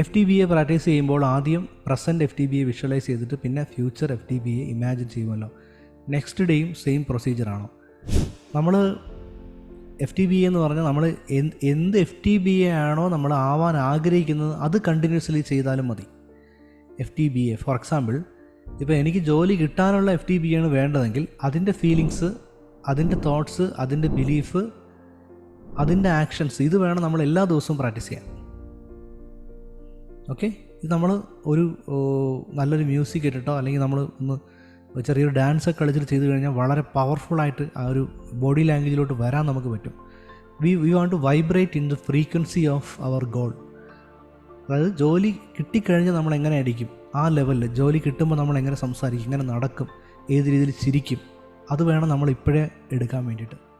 F T B A practice ചെയ്യുമ്പോൾ ആദ്യം present F T B A visualise ചെയ്തിട്ട് പിന്നെ future F T B A imagine ചെയ്യുമല്ലോ. Next ഡേയും സെയിം പ്രൊസീജിയറാണോ നമ്മൾ എഫ് ടി ബി എ എന്ന് പറഞ്ഞാൽ നമ്മൾ എന്ത് എഫ് ടി ബി എ ആണോ നമ്മൾ ആവാൻ ആഗ്രഹിക്കുന്നത് അത് കണ്ടിന്യൂസ്ലി ചെയ്താലും മതി. F T B A for example ഇപ്പോൾ എനിക്ക് ജോലി കിട്ടാനുള്ള എഫ് ടി ബി ആണ് വേണ്ടതെങ്കിൽ അതിന്റെ ഫീലിങ്സ് അതിന്റെ തോട്ട്സ് അതിന്റെ ബിലീഫ് അതിന്റെ ആക്ഷൻസ് ഇത് വേണം നമ്മൾ എല്ലാ ദിവസവും പ്രാക്ടീസ് ചെയ്യാൻ. ഓക്കെ? ഇത് നമ്മൾ ഒരു നല്ലൊരു മ്യൂസിക് ഇട്ടിട്ടോ അല്ലെങ്കിൽ നമ്മൾ ഒന്ന് ചെറിയൊരു ഡാൻസ് ഒക്കെ കളിച്ചിട്ട് ചെയ്ത് കഴിഞ്ഞാൽ വളരെ പവർഫുള്ളായിട്ട് ആ ഒരു ബോഡി ലാംഗ്വേജിലോട്ട് വരാൻ നമുക്ക് പറ്റും. We we want to vibrate in the frequency of our goal അതായത് ജോലി കിട്ടിക്കഴിഞ്ഞാൽ നമ്മൾ എങ്ങനെ ആയിരിക്കും ആ ലെവലിൽ ജോലി കിട്ടുമ്പോൾ നമ്മൾ എങ്ങനെ സംസാരിക്കും? എങ്ങനെ നടക്കും? ഏത് രീതിയിൽ ചിരിക്കും? അത് വേണം നമ്മൾ ഇപ്പോഴേ എടുക്കാൻ വേണ്ടിയിട്ട്.